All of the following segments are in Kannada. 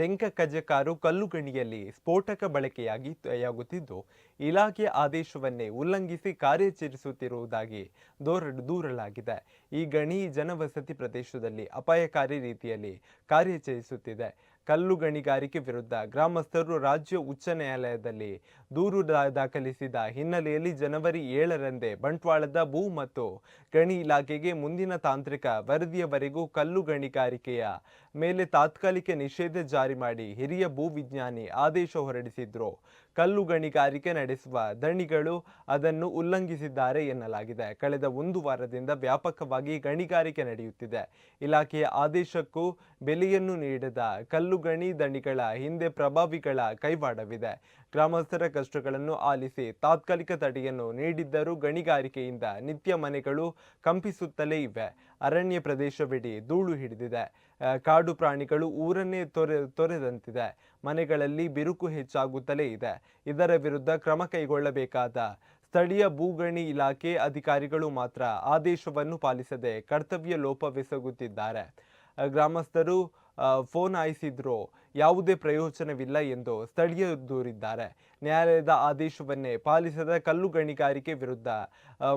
ತೆಂಕ ಕಜಕಾರು ಕಲ್ಲುಗಣಿಯಲ್ಲಿ ಸ್ಫೋಟಕ ಬಳಕೆಯಾಗಿ ತಯಾಗುತ್ತಿದ್ದು, ಇಲಾಖೆ ಆದೇಶವನ್ನೇ ಉಲ್ಲಂಘಿಸಿ ಕಾರ್ಯಾಚರಿಸುತ್ತಿರುವುದಾಗಿ ದೂರ, ದೂರಲಾಗಿದೆ. ಈ ಗಣಿ ಜನವಸತಿ ಪ್ರದೇಶದಲ್ಲಿ ಅಪಾಯಕಾರಿ ರೀತಿಯಲ್ಲಿ ಕಾರ್ಯಾಚರಿಸುತ್ತಿದೆ. ಕಲ್ಲು ಗಣಿಗಾರಿಕೆ ವಿರುದ್ಧ ಗ್ರಾಮಸ್ಥರು ರಾಜ್ಯ ಉಚ್ಚ ನ್ಯಾಯಾಲಯದಲ್ಲಿ ದೂರು ದಾಖಲಿಸಿದ ಹಿನ್ನೆಲೆಯಲ್ಲಿ ಜನವರಿ ಏಳರಂದೇ ಬಂಟ್ವಾಳದ ಭೂ ಮತ್ತು ಗಣಿ ಇಲಾಖೆಗೆ ಮುಂದಿನ ತಾಂತ್ರಿಕ ವರದಿಯವರೆಗೂ ಕಲ್ಲು ಗಣಿಗಾರಿಕೆಯ ಮೇಲೆ ತಾತ್ಕಾಲಿಕ ನಿಷೇಧ ಜಾರಿ ಮಾಡಿ ಹಿರಿಯ ಭೂ ವಿಜ್ಞಾನಿ ಆದೇಶ ಹೊರಡಿಸಿದ್ರು. ಕಲ್ಲು ಗಣಿಗಾರಿಕೆ ನಡೆಸುವ ದಣಿಗಳು ಅದನ್ನು ಉಲ್ಲಂಘಿಸಿದ್ದಾರೆ ಎನ್ನಲಾಗಿದೆ. ಕಳೆದ ಒಂದು ವಾರದಿಂದ ವ್ಯಾಪಕವಾಗಿ ಗಣಿಗಾರಿಕೆ ನಡೆಯುತ್ತಿದೆ. ಇಲಾಖೆಯ ಆದೇಶಕ್ಕೂ ಬೆಲೆಯನ್ನು ನೀಡದ ಕಲ್ಲು ಗಣಿ ದಣಿಗಳ ಹಿಂದೆ ಪ್ರಭಾವಿಗಳ ಕೈವಾಡವಿದೆ. ಗ್ರಾಮಸ್ಥರ ಕಷ್ಟಗಳನ್ನು ಆಲಿಸಿ ತಾತ್ಕಾಲಿಕ ತಡೆಯನ್ನು ನೀಡಿದ್ದರೂ ಗಣಿಗಾರಿಕೆಯಿಂದ ನಿತ್ಯ ಮನೆಗಳು ಕಂಪಿಸುತ್ತಲೇ ಇವೆ. ಅರಣ್ಯ ಪ್ರದೇಶವಿಡೀ ಧೂಳು ಹಿಡಿದಿದೆ. ಕಾಡು ಪ್ರಾಣಿಗಳು ಊರನ್ನೇ ತೊರೆ, ತೊರೆದಂತಿದೆ. ಮನೆಗಳಲ್ಲಿ ಬಿರುಕು ಹೆಚ್ಚಾಗುತ್ತಲೇ ಇದೆ. ಇದರ ವಿರುದ್ಧ ಕ್ರಮ ಕೈಗೊಳ್ಳಬೇಕಾದ ಸ್ಥಳೀಯ ಭೂಗಣಿ ಇಲಾಖೆ ಅಧಿಕಾರಿಗಳು ಮಾತ್ರ ಆದೇಶವನ್ನು ಪಾಲಿಸದೆ ಕರ್ತವ್ಯ ಲೋಪವೆಸಗುತ್ತಿದ್ದಾರೆ. ಗ್ರಾಮಸ್ಥರು ಫೋನ್ ಹಾಯಿಸಿದ್ರು ಯಾವುದೇ ಪ್ರಯೋಜನವಿಲ್ಲ ಎಂದು ಸ್ಥಳೀಯ ದೂರಿದ್ದಾರೆ ನ್ಯಾಯಾಲಯದ ಆದೇಶವನ್ನೇ ಪಾಲಿಸದ ಕಲ್ಲು ಗಣಿಗಾರಿಕೆ ವಿರುದ್ಧ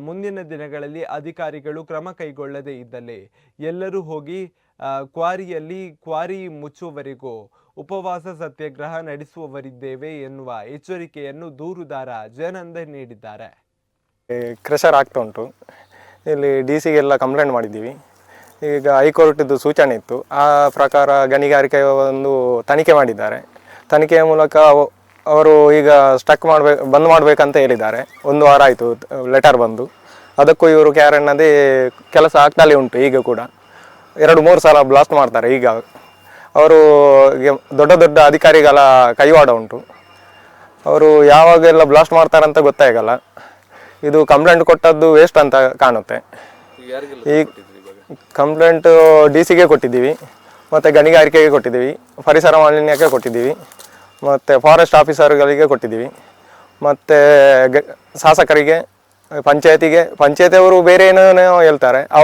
ಮುಂದಿನ ದಿನಗಳಲ್ಲಿ ಅಧಿಕಾರಿಗಳು ಕ್ರಮ ಕೈಗೊಳ್ಳದೇ ಇದ್ದಲ್ಲಿ ಎಲ್ಲರೂ ಹೋಗಿ ಕ್ವಾರಿಯಲ್ಲಿ ಕ್ವಾರಿ ಮುಚ್ಚುವವರೆಗೂ ಉಪವಾಸ ಸತ್ಯಾಗ್ರಹ ನಡೆಸುವವರಿದ್ದೇವೆ ಎನ್ನುವ ಎಚ್ಚರಿಕೆಯನ್ನು ದೂರುದಾರ ಜಯನಂದ ನೀಡಿದ್ದಾರೆ. ಕ್ರೆಷರ್ ಆಗ್ತಾ ಉಂಟು. ಇಲ್ಲಿ ಡಿ ಸಿಗೆಲ್ಲ ಕಂಪ್ಲೇಂಟ್ ಮಾಡಿದ್ದೀವಿ. ಈಗ ಹೈಕೋರ್ಟ್ದು ಸೂಚನೆ ಇತ್ತು. ಆ ಪ್ರಕಾರ ಗಣಿಗಾರಿಕೆ ಒಂದು ತನಿಖೆ ಮಾಡಿದ್ದಾರೆ. ತನಿಖೆಯ ಮೂಲಕ ಅವರು ಈಗ ಸ್ಟಕ್ ಮಾಡಬೇಕು ಬಂದ್ ಮಾಡಬೇಕಂತ ಹೇಳಿದ್ದಾರೆ. ಒಂದು ವಾರ ಆಯಿತು ಲೆಟರ್ ಬಂದು. ಅದಕ್ಕೂ ಇವರು ಕ್ಯಾರನ್ನದೇ ಕೆಲಸ ಆಗ್ತಲೇ ಉಂಟು ಈಗ ಕೂಡ. ಎರಡು ಮೂರು ಸಲ ಬ್ಲಾಸ್ಟ್ ಮಾಡ್ತಾರೆ ಈಗ. ಅವರು ದೊಡ್ಡ ದೊಡ್ಡ ಅಧಿಕಾರಿಗಳ ಕೈವಾಡ ಉಂಟು. ಅವರು ಯಾವಾಗೆಲ್ಲ ಬ್ಲಾಸ್ಟ್ ಮಾಡ್ತಾರಂತ ಗೊತ್ತಾಗಲ್ಲ. ಇದು ಕಂಪ್ಲೇಂಟ್ ಕೊಟ್ಟದ್ದು ವೇಸ್ಟ್ ಅಂತ ಕಾಣುತ್ತೆ. ಈ ಕಂಪ್ಲೇಂಟ್ ಡಿ ಸಿಗೆ ಕೊಟ್ಟಿದ್ದೀವಿ, ಮತ್ತು ಗಣಿಗಾರಿಕೆಗೆ ಕೊಟ್ಟಿದ್ದೀವಿ, ಪರಿಸರ ಮಾಲಿನ್ಯಕ್ಕೆ ಕೊಟ್ಟಿದ್ದೀವಿ, ಮತ್ತು ಫಾರೆಸ್ಟ್ ಆಫೀಸರ್ಗಳಿಗೆ ಕೊಟ್ಟಿದ್ದೀವಿ, ಮತ್ತು ಗ ಶಾಸಕರಿಗೆ, ಪಂಚಾಯತಿಗೆ, ಪಂಚಾಯತಿಯವರು ಬೇರೆ ಏನೇನೋ ಹೇಳ್ತಾರೆ. ಅವರು